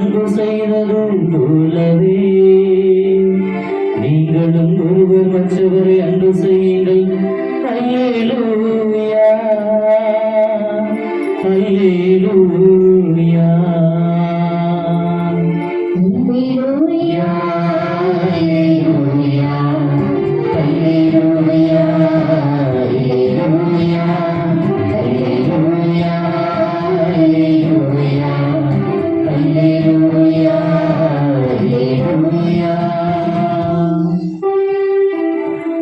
அன்பு செய்ததும் போலவே. நீங்களும் ஒருவர் மற்றவரை அன்பு செய்யுங்கள். அல்லேலூயா. அல்லேலூயா.